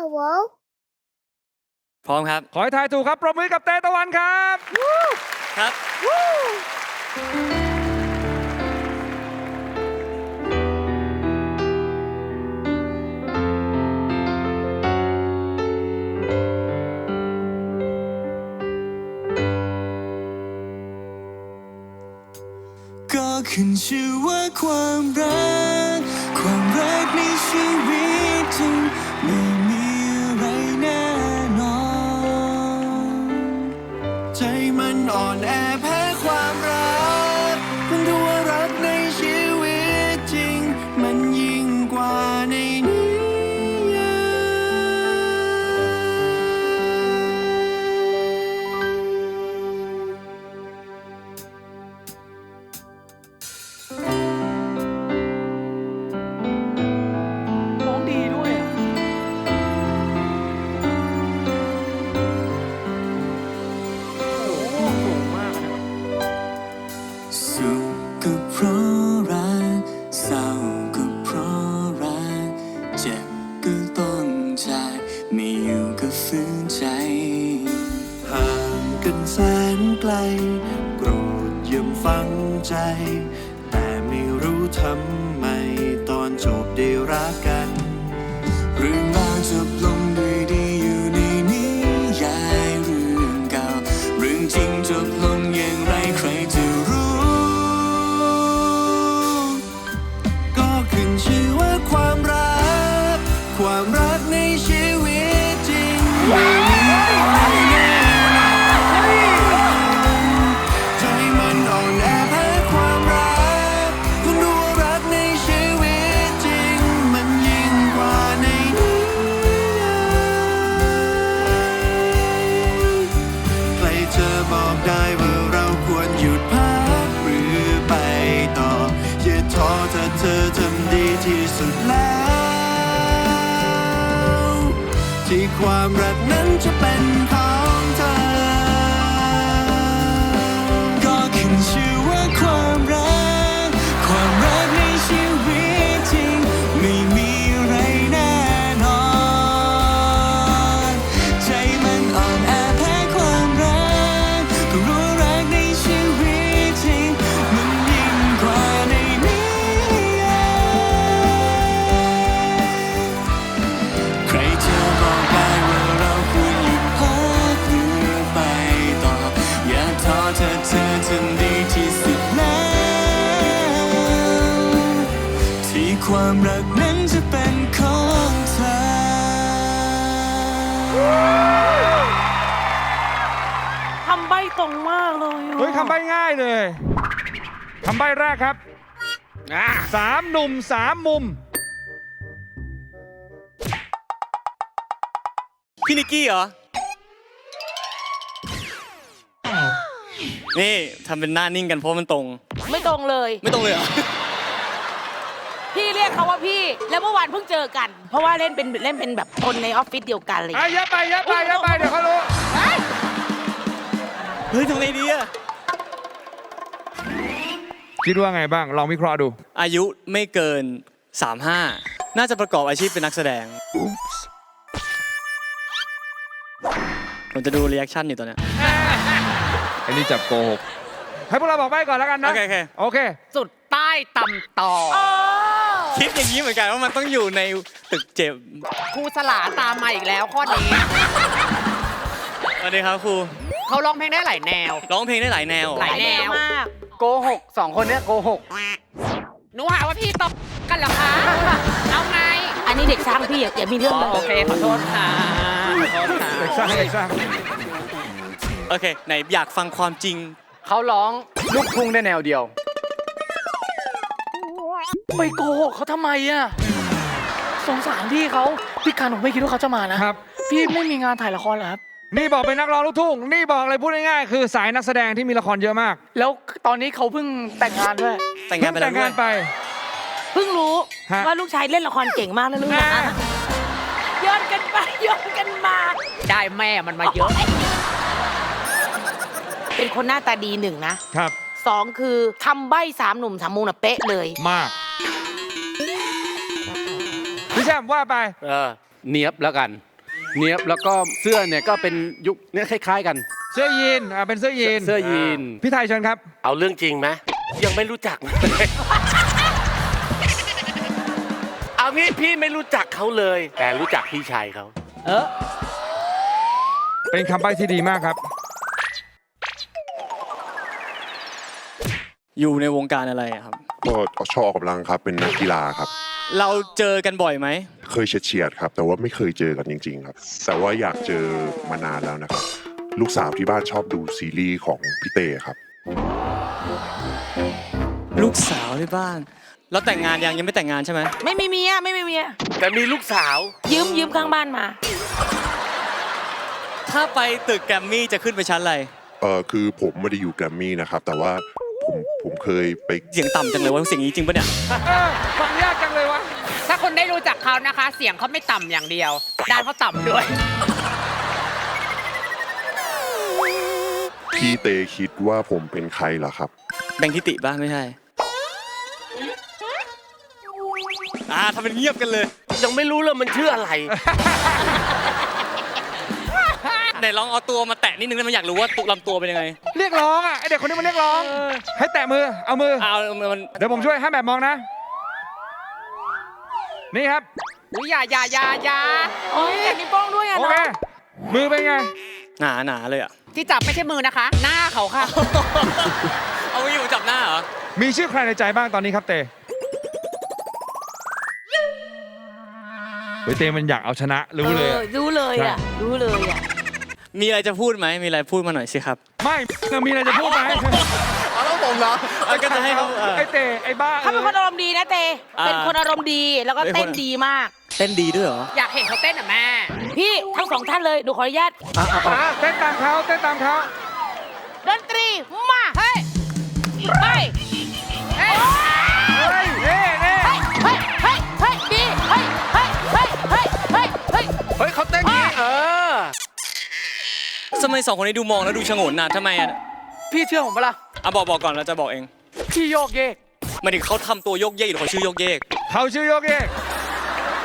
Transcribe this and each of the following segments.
Hello? พร้อมครับ ขอให้ทายถูกครับ ปรบมือกับเตตะวันครับ ครับ ก็ขึ้นชื่อว่าความรัก ลโกรธยังฝังใจ แต่ไม่รู้ทำไมตอนจบได้รักกัน ที่ความรักนั้นจะเป็นของเธอ ตรงมากเลยอะเฮ้ยคำใบ้ง่ายเลยคำใบ้แรกครับสามหนุ่มสามมุม พี่นิกกี้เหรอ นี่ทำเป็นหน้านิ่งกันเพราะมันตรง ไม่ตรงเลย ไม่ตรงเลยเหรอ พี่เรียกเขาว่าพี่ แล้วเมื่อวานเพิ่งเจอกัน เพราะว่าเล่นเป็นเล่นเป็นแบบคนในออฟฟิศเดียวกันอะไรอย่างอะเลยเยอะไปเยอะไปเยอะไปเดี๋ยวเขารู้ เฮ้ย ทำไงดีอะคิดว่าไงบ้าง ลองวิเคราะห์ดู อายุไม่เกิน 35 น่าจะประกอบอาชีพเป็นนักแสดง ผมจะดูรีแอคชั่นอยู่ตอนเนี้ย อันนี้จับโกหก ให้พวกเราบอกใบ้ก่อนแล้วกันนะ โอเคโอเค โอเค สุดใต้ต่ำต่อคิดอย่างนี้เหมือนกันว่ามันต้องอยู่ในตึกเจ็บ ครูสลาตามมาอีกแล้วข้อนี้ สวัสดีครับครู เขาร้องเพลงได้หลายแนว ร้องเพลงได้หลายแนว หลายแนว มาก โกหกสองคนเนี้ยโกหกหนูหาว่าพี่ตบกันเหรอคะ เอาไง อันนี้เด็กช่างพี่อย่าอย่ามีเรื่องอ๋อเลย โอเค ขอโทษค่ะขอโทษค่ะเอกสร้างเอกสร้างโอเค ไหนอยากฟังความจริง เขาร้องลูกทุ่งได้แนวเดียวไปโกหกเขาทำไมอะสงสารพี่เขาพี่การผมไม่คิดว่าเขาจะมานะครับ พี่ไม่มีงานถ่ายละครเหรอครับ นี่บอกเป็นนักร้องลูกทุ่ง นี่บอกเลยพูดง่ายๆคือสายนักแสดงที่มีละครเยอะมากแล้วตอนนี้เขาเพิ่งแต่งงานด้วย แต่งงานไปเพิ่แล้วแต่งด้วงายนไป เพิ่งรู้ฮะ ว่าลูกชายเล่นละครเก่งมากนะลูกนะอ่าย้อนกันไปย้อนกันมา ได้แม่มันมาเยอะ เป็นคนหน้าตาดีหนึ่งนะครับสองคือคำใบ้สามหนุ่มสามมุมน่ะเป๊ะเลย มากพี่แชมป์ว่าไป เออเนียบแล้วกัน เนียบแล้วก็เสื้อเนี่ยก็เป็นยุคเนี่ยคล้าย ๆ กัน เสื้อยีนอ่าเป็นเสื้อยีนเสื้อยีน พี่ไทยเชิญครับ เอาเรื่องจริงไหมยังไม่รู้จักเอางี้พี่ไม่รู้จักเขาเลย แต่รู้จักพี่ชายเขาเออเป็นคำใบ้ที่ดีมากครับ อยู่ในวงการอะไรอะครับ ก็ชอบออกกำลังครับเป็นนักกีฬาครับ เราเจอกันบ่อยไหม เคยเฉียดๆครับ แต่ว่าไม่เคยเจอกันจริง ๆ ครับ แต่ว่าอยากเจอมานานแล้วนะครับ ลูกสาวที่บ้านชอบดูซีรีส์ของพี่เต้ครับ ลูกสาวที่บ้าน เราแต่งงานยังยังไม่แต่งงานใช่ไหมไม่มีเมียไม่มีเมียแต่มีลูกสาว ยืมยืมข้างบ้านมา ถ้าไปตึกแกรมมี่จะขึ้นไปชั้นอะไร เออคือผมไม่ได้อยู่แกรมมี่นะครับ แต่ว่าผมผมเคยไป เสียงต่ำจังเลยว่าเสียงนี้จริงปะเนี่ยเออฟัง ถ้าคุณได้รู้จักเขานะคะ เสียงเขาไม่ต่ำอย่างเดียวด้านเขาต่ำด้วย พี่เตคิดว่าผมเป็นใครเหรอครับ แบงค์ทิติบ้างไม่ใช่ อ่าทำเป็นเงียบกันเลย ยังไม่รู้เลยมันชื่ออะไร ไหนลองเอาตัวมาแตะนิดนึงได้ไหมอยากรู้ว่าตุลำตัวเป็นยังไงเรียกร้องอะไอเด็กคนนี้มันเรียกร้อง ให้แตะมือเอามือ เอามัน เดี๋ยวผมช่วยห้ามแบบมองนะ นี่ครับ อุ้ยอย่าอย่าอย่าอย่าโอ้ยแต่นิ้วโป้งด้วยอะโอเนาะเคมือเป็นไง หนาหนาเลยอะ ที่จับไม่ใช่มือนะคะ หน้าเขาค่ะ เอาอยู่จับหน้าเหรอ มีชื่อใครในใจบ้างตอนนี้ครับเตเฮ้ยเตมันอยากเอาชนะรู้เลยออะอรู้เลยอะรู้เลยอะ มีอะไรจะพูดไหม มีอะไรพูดมาหน่อยสิครับ ไม่มีอะไรจะพูดไหมเอาแล้ว ผมเหรอก็จะให้เขาเออไอเตไอบ้าเขาเป็นคนอารมณ์ดีนะเต อ่า เป็นคนอารมณ์ดีแล้วก็เป็นคนเต้นดีมาก เต้นดีด้วยเหรออยากเห็นเขาเต้นอะแม่ พี่ทั้งสองท่านเลยหนูขออนุญาตอะเต้นตามเขาเต้นตามเขาดนตรีมาเฮ้ยเฮ้ยเฮ้ยเฮ้ยเน่เน่เฮ้ยเฮ้ยเฮ้ยดีเฮ้ยเฮ้ยเฮ้ยเฮ้ยเฮ้ยเฮ้ย เฮ้ยเขาเต้นอย่างนี้เออ ทำไมสองคนนี้ดูมองแล้วดูชงนน่ะทำไมอะพี่เชื่อผมปะล่ะ อะบอกบอกก่อนเราจะบอกเองพี่โยกเยกหมันถึงเขาทำตัวโยกเยกหรือเขาชื่อโยกเยกเขาชื่อโยกเยก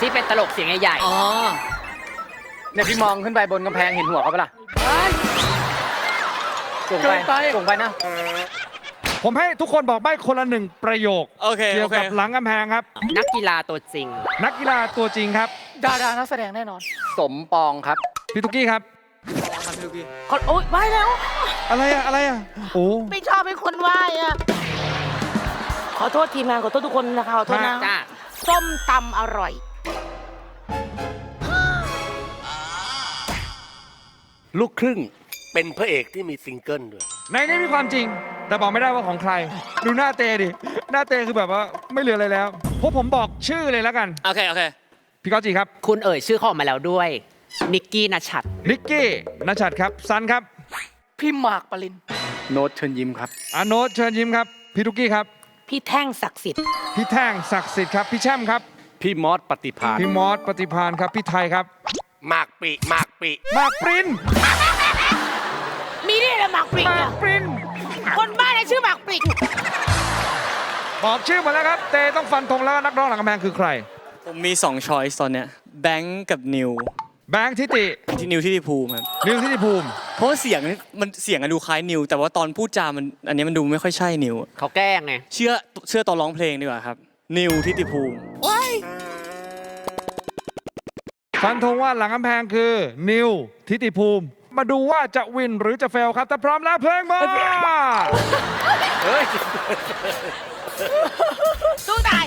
ที่เป็นตลกเสียงใหญ่อ๋อๆเนี่ยพี่มองขึ้นไปบนกำแพงเห็นหัวเขาปะล่ะสูงไป สูงไปนะผมให้ทุกคนบอกใบ้คนละหนึ่งประโยค โอเคเกี่ยโอวเคกับหลังกำแพงครับ นักกีฬาตัวจริง นักกีฬาตัวจริงครับ ดารานักแสดงแน่นอน สมปองครับ พี่ตุ๊กกี้ครับ ขอโอ๊ยไหว้แล้ว อะไรอะอะไรอะโอ้ไม่ชอบให้คนไหว้อะขอโทษทีมงานขอโทษทุกคนนะคะขอโทษนะจ้า ส้มตำอร่อย ลูกครึ่งเป็นพระเอกที่มีซิงเกิลด้วย ในนี้มีความจริง แต่บอกไม่ได้ว่าของใคร ดูหน้าเตดิหน้าเตคือแบบว่าไม่เหลืออะไรแล้วพวกผมบอกชื่อเลยแล้วกัน โอเค โอเค พี่ก๊อตจีครับ คุณเอ่ยชื่อเขาออกมาแล้วด้วย นิกกี้นัชชัดนิกกี้นชัดครับซันครับ พี่หมากปรินโน้ตเชิญยิ้มครับอาโนตเชิญยิ้มครับ พี่ตุ๊กกี้ครับ พี่แท่งศักดิ์สิทธิ์ พี่แท่งศักดิ์สิทธิ์ครับ พี่แช่มครับ พี่มอสปฏิภาณพี่มอสปฏิพานครับ พี่ไทยครับ หมากปิหมากปิมากปรินมีนี่แหละหมากปริกมากอะปรินคนบ้านอะไรชื่อหมากปริกบอกชื่อมาแล้วครับ เตต้องฟันธงแล้วว่านักร้องหลังกำแพงคือใคร ผมมีสองช้อยส์ตอนเนี้ยแบงค์กับนิว แบงค์ทิติ ที่นิวที่ที่ภูมิครับนิวทิติภูมิ เพราะว่าเสียงนี่มันเสียงอะดูคล้ายนิว แต่ว่าตอนพูดจามันอันนี้มันดูไม่ค่อยใช่นิวเขาแกล้งไงเชื่อเชื่อตอนร้องเพลงดีกว่าครับ นิวทิติภูมิ ฟันธงว่าหลังกำแพงคือ นิวทิติภูมิ มาดูว่าจะวินหรือจะเฟลครับถ้าพร้อมแล้วเพลงมาสู้ตาย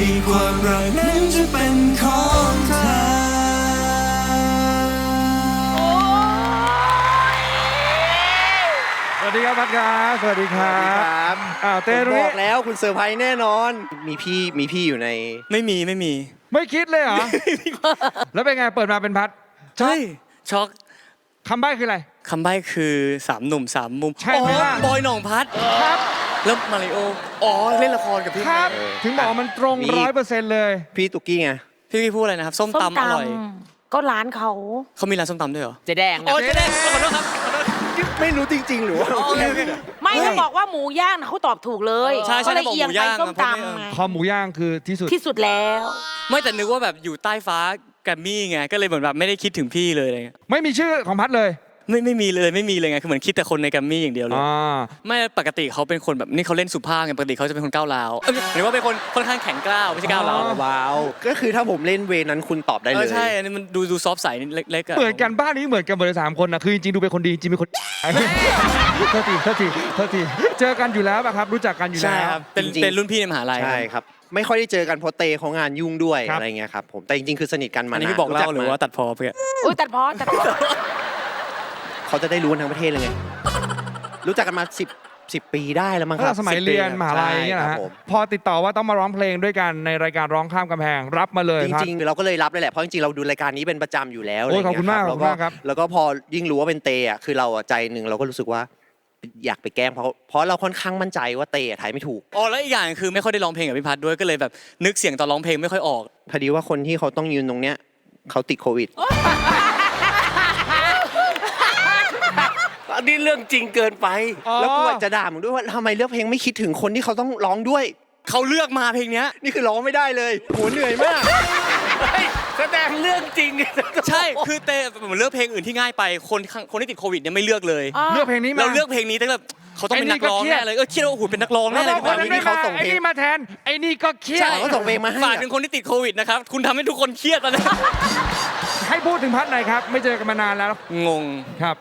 ที่ความรักนั้นจะเป็นของเธอ สวัสดีครับพัดครับสวัสดีครับอ้าวเต้ผมตรงบนี้อกแล้วคุณเซอร์ไพรส์แน่นอน มีพี่มีพี่อยู่ใน ไม่มีไม่มี ไม่คิดเลยเหรอ แล้วเป็นไงเปิดมาเป็นพัด ใช่ช็อก คำใบ้คืออะไร คำใบ้คือสามหนุ่มสามมุมใช่ไหมล่ะ อ๋อบอยหน่องพัดครับ แล้วมาริโอ อ๋อ เล่นละครกับพี่ครับเออถึงบอกว่ามันตรงมีร้อยเปอร์เซ็นต์เลย พี่ตุกกี้ไง พี่พี่พูดอะไรนะครับ ส้มส้มตำอตร่อยำก็ร้านเขา เขามีร้านส้มตำด้วยเหรอ เจ๊แดงอ๋นะอเจ๊แดงขอโทษครับไม่รู้จริง ๆ หรือว่าโอเคโอเคไม่ถ้าบอกว่าหมูย่างน่ะเขาตอบถูกเลยใช่ใช่เขาเลยถ้าบอกเอียงหมูไปย่างส้มอะเพราะไม่ ตำไงคอหมูย่างคือที่สุด ที่สุดแล้ว ไม่แต่นึกว่าแบบอยู่ใต้ฟ้า แกรมมี่ไงก็เลยเหมือนแบบไม่ได้คิดถึงพี่เลยอะไรเงี้ยไม่มีชื่อของพัดเลยไม่ไม่มีเลยไม่มีเลยไงคือเหมือนคิดแต่คนในแกรมมี่อย่างเดียวเลย อ่าไม่ปกติเขาเป็นคนแบบนี่เขาเล่นสุภาพไงปกติเขาจะเป็นคนก้าวร้าวเอ้ยหรือว่าเป็นคนค่อนข้างแข็งกร้าวไม่ใช่ก้าวร้าวอ๋อว้าว ก็คือถ้าผมเล่นเวนั้นคุณตอบได้เอเลอย ใช่อันนี้มันดูดูซอฟต์ใสเล็กๆอะเหมือนกันบ้านนี้เหมือนกันหมดเลยสามคนนะคือจริงๆดูเป็นคนดีจริงๆเป็นคนโทษทีโทษทีโทษทีเจอกันอยู่แล้วป่ะครับ รู้จักกันอยู่ใช่แล้ว ครับเป็นจริงๆ เป็นรุ่นพี่ในมหาลัยใช่ครับ ไม่ค่อยได้เจอกันเพราะเตเขางานยุ่งด้วยครับ อะไรเงี้ยครับผมแต่จริงๆคือสนิทกันมาอันนี้นานพี่บอกเล่าหรือมว่าตัดพอเพื่ออุ้ยตัดพอตัดพอเขาจะได้รู้กันทั้งประเทศเลยไงรู้จักกันมา10 10 ปีได้แล้วมั้งคตั้งรับแต่สมัย10เรียนปีมหาลัยเนี่ยนะใช่คฮะรับผมพอติดต่อว่าต้องมาร้องเพลงด้วยกันในรายการร้องข้ามกำแพงรับมาเลยจพัด ริงๆเราก็เลยรับเลยแหละเพราะจริงๆเราดูรายการนี้เป็นประจำอยู่แล้วโอ้ยะไรเงี้ขอบคุณมากรัขอบคุณมากครับแล้วก็พอยิ่งรู้ว่าเป็นเตอะคือเราอะใจหนึ่งเราก็รู้สึกว่า อยากไปแกล้งเพราะเพราะเราค่อนข้างมั่นใจว่าเตอะทายไม่ถูก อ๋อแล้วอีกอย่างคือไม่ค่อยได้ร้องเพลงกับพี่พัดด้วยก็เลยแบบนึกเสียงตอนร้องเพลงไม่ค่อยออก พอดีว่าคนที่เขาต้องยืนตรงเนี้ยเขาติดโควิด อันนี้เรื่องจริงเกินไปอ๋อแล้วกูอาจจะด่ามึงด้วยว่าทำไมเลือกเพลงไม่คิดถึงคนที่เขาต้องร้องด้วย เขาเลือกมาเพลงเนี้ย นี่คือร้องไม่ได้เลยโหเหนื่อยมาก เฮ้ย แสดงเรื่องจริง ใช่คือเต้เหมือนเลือกเพลงอื่นที่ง่ายไปคนคนที่ติดโควิดเนี่ยไม่เลือกเลยเลือกเพลงนี้มาเราเลือกเพลงนี้แต่แบบเขาต้องเป็นนักร้องไอ้นี่ก็เครียดแน่เลยเออคิดว่าโอ้โหเป็นนักร้องแล้วแน่บเลอยกคนนั้นไม่เขามาส่งเพลงไอ้นี่มาแทนไอ้นี่ก็เครียดใช่เขาส่งเพลงมาให้ฝากถึงคนที่ติดโควิดนะครับคุณทำให้ทุกคนเครียดตอนนี้ให้พูดถึงพัดหน่อยครับ ไม่เจอกันมานานแล้วงงครับ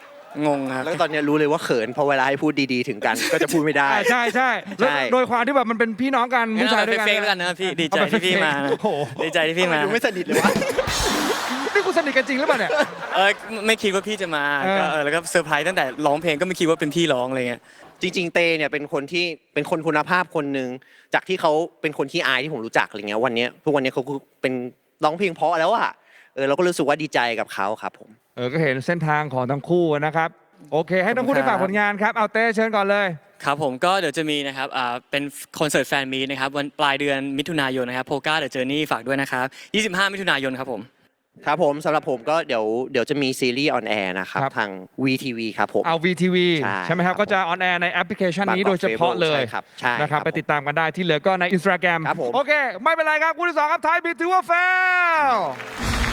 งงครับ แล้วตอนเนี้ยรู้เลยว่าเขินเพอเวลาให้พูดดีๆถึงกัน ก็จะพูดไม่ได้ อ่าใช่ใช่แล้วใช่ โดยความที่แบบมันเป็นพี่น้องกันงั้นผู้ชายเอาด้วยไปกันเฟกๆแล้วกันนะพี่ดีใจเอาไปที่พี่มานะโอ้โหดีใจที่พี่มา ดูไม่สนิทเลยวะ นี่กูสนิทกันจริงหรือเปล่าเนี่ย เออไม่คิดว่าพี่จะมาเออ ก็เออแล้วก็เซอร์ไพรส์ตั้งแต่ร้องเพลงก็ไม่คิดว่าเป็นพี่ร้องอะไรเงี้ย จริงๆ เตเนี่ยเป็นคนที่เป็นคนคุณภาพคนหนึ่งจากที่เขาเป็นคนที่อายที่ผมรู้จักอะไรเงี้ยวันเนี้ยทุกวันเนี้ยเขาคือเป็นร้องเพลงเพราะแล้วอะเออเราก็รู้สึกว่าดีใจกับเขาครับผม เออก็เห็นเส้นทางของทั้งคู่นะครับ โอเค ให้ทั้งคู่ขอบคุได้ณฝากครับผลงานครับเอาเต้เชิญก่อนเลย ครับผมก็เดี๋ยวจะมีนะครับอ่าเป็นคอนเสิร์ตแฟนมีตนะครับวันปลายเดือนมิถุนายนนะครับโพก้าเดอะเจอร์นี่ฝากด้วยนะครับ25 มิถุนายนครับผมครับผมสำหรับผมก็เดี๋ยวเดี๋ยวจะมีซีรีส์ออนแอร์นะครับ ครับ ทาง VTV ครับผม เอา VTV ใช่ใช่ไหมครับ ครับ ก็จะออนแอร์ในแอปพลิเคชันนี้ Bangkok โดยเฉพาะเลย ใช่ครับใช่นะครับครับ ไปติดตามกันได้ที่เหลือก็ใน Instagram ครับผม โอเค ไม่เป็นไรครับคู่ที่สองครับท้ายบิดถือว่าแฟล